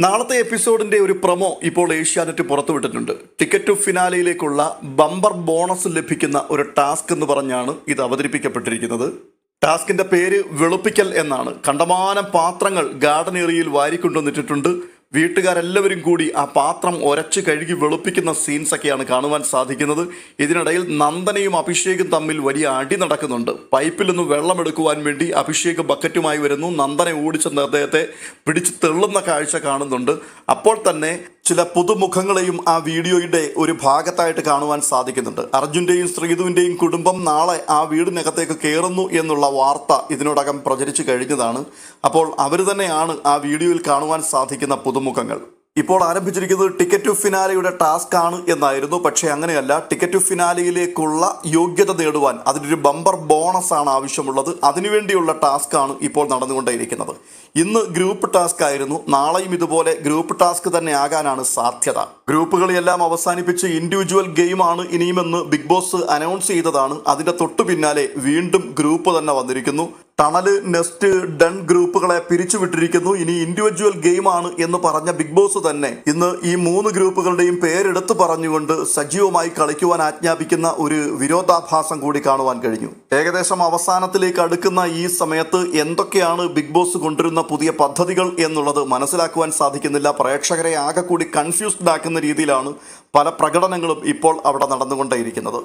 നാളത്തെ എപ്പിസോഡിന്റെ ഒരു പ്രൊമോ ഇപ്പോൾ ഏഷ്യാനെറ്റ് പുറത്തുവിട്ടിട്ടുണ്ട്. ടിക്കറ്റ് ടു ഫിനാലയിലേക്കുള്ള ബമ്പർ ബോണസ് ലഭിക്കുന്ന ഒരു ടാസ്ക് എന്ന് പറഞ്ഞാണ് ഇത് അവതരിപ്പിക്കപ്പെട്ടിരിക്കുന്നത്. ടാസ്കിന്റെ പേര് വെളുപ്പിക്കൽ എന്നാണ്. കണ്ടമാനം പാത്രങ്ങൾ ഗാർഡൻ ഏറിയയിൽ വാരിക്കൊണ്ടുവന്നിട്ടിട്ടുണ്ട്. വീട്ടുകാരെല്ലാവരും കൂടി ആ പാത്രം ഒരച്ച് കഴുകി വെളുപ്പിക്കുന്ന സീൻസൊക്കെയാണ് കാണുവാൻ സാധിക്കുന്നത്. ഇതിനിടയിൽ നന്ദനയും അഭിഷേകും തമ്മിൽ വലിയ അടി നടക്കുന്നുണ്ട്. പൈപ്പിൽ നിന്ന് വെള്ളം എടുക്കുവാൻ വേണ്ടി അഭിഷേക് ബക്കറ്റുമായി വരുന്നു. നന്ദനെ ഓടിച്ചെന്ന് അദ്ദേഹത്തെ പിടിച്ച് തെള്ളുന്ന കാഴ്ച കാണുന്നുണ്ട്. അപ്പോൾ തന്നെ ചില പുതുമുഖങ്ങളെയും ആ വീഡിയോയുടെ ഒരു ഭാഗത്തായിട്ട് കാണുവാൻ സാധിക്കുന്നുണ്ട്. അർജുന്റെയും ശ്രീധുവിന്റെയും കുടുംബം നാളെ ആ വീടിനകത്തേക്ക് കയറുന്നു എന്നുള്ള വാർത്ത ഇതിനോടകം പ്രചരിച്ചു കഴിഞ്ഞതാണ്. അപ്പോൾ അവർ തന്നെയാണ് ആ വീഡിയോയിൽ കാണുവാൻ സാധിക്കുന്ന പുതുമുഖങ്ങൾ. ഇപ്പോൾ ആരംഭിച്ചിരിക്കുന്നത് ടിക്കറ്റ് ടു ഫിനാലയുടെ ടാസ്ക് ആണ് എന്നായിരുന്നു. പക്ഷേ അങ്ങനെയല്ല. ടിക്കറ്റ് ടു ഫിനാലയിലേക്കുള്ള യോഗ്യത നേടുവാൻ അതിനൊരു ബമ്പർ ബോണസ് ആണ് ആവശ്യമുള്ളത്. അതിനുവേണ്ടിയുള്ള ടാസ്ക് ആണ് ഇപ്പോൾ നടന്നുകൊണ്ടേയിരിക്കുന്നത്. ഇന്ന് ഗ്രൂപ്പ് ടാസ്ക് ആയിരുന്നു നാളെയും ഇതുപോലെ ഗ്രൂപ്പ് ടാസ്ക് തന്നെ ആകാനാണ് സാധ്യത. ഗ്രൂപ്പുകളെല്ലാം അവസാനിപ്പിച്ച് ഇൻഡിവിജ്വൽ ഗെയിമാണ് ഇനിയുമെന്ന് ബിഗ് ബോസ് അനൗൺസ് ചെയ്തതാണ്. അതിന്റെ തൊട്ടു പിന്നാലെ വീണ്ടും ഗ്രൂപ്പ് തന്നെ വന്നിരിക്കുന്നു. ടണൽ നെസ്റ്റ് ഡൺ ഗ്രൂപ്പുകളെ പിരിച്ചുവിട്ടിരിക്കുന്നു. ഇനി ഇൻഡിവിജ്വൽ ഗെയിമാണ് എന്ന് പറഞ്ഞ ബിഗ് ബോസ് തന്നെ ഇന്ന് ഈ മൂന്ന് ഗ്രൂപ്പുകളുടെയും പേരെടുത്ത് പറഞ്ഞുകൊണ്ട് സജീവമായി കളിക്കുവാൻ ആജ്ഞാപിക്കുന്ന ഒരു വിരോധാഭാസം കൂടി കാണുവാൻ കഴിഞ്ഞു. ഏകദേശം അവസാനത്തിലേക്ക് അടുക്കുന്ന ഈ സമയത്ത് എന്തൊക്കെയാണ് ബിഗ് ബോസ് കൊണ്ടുവരുന്ന പുതിയ പദ്ധതികൾ എന്നുള്ളത് മനസ്സിലാക്കുവാൻ സാധിക്കുന്നില്ല. പ്രേക്ഷകരെ ആകെ കൂടി കൺഫ്യൂസ്ഡ് ആക്കുന്ന രീതിയിലാണ് പല പ്രകടനങ്ങളും ഇപ്പോൾ അവിടെ നടന്നുകൊണ്ടേയിരിക്കുന്നത്.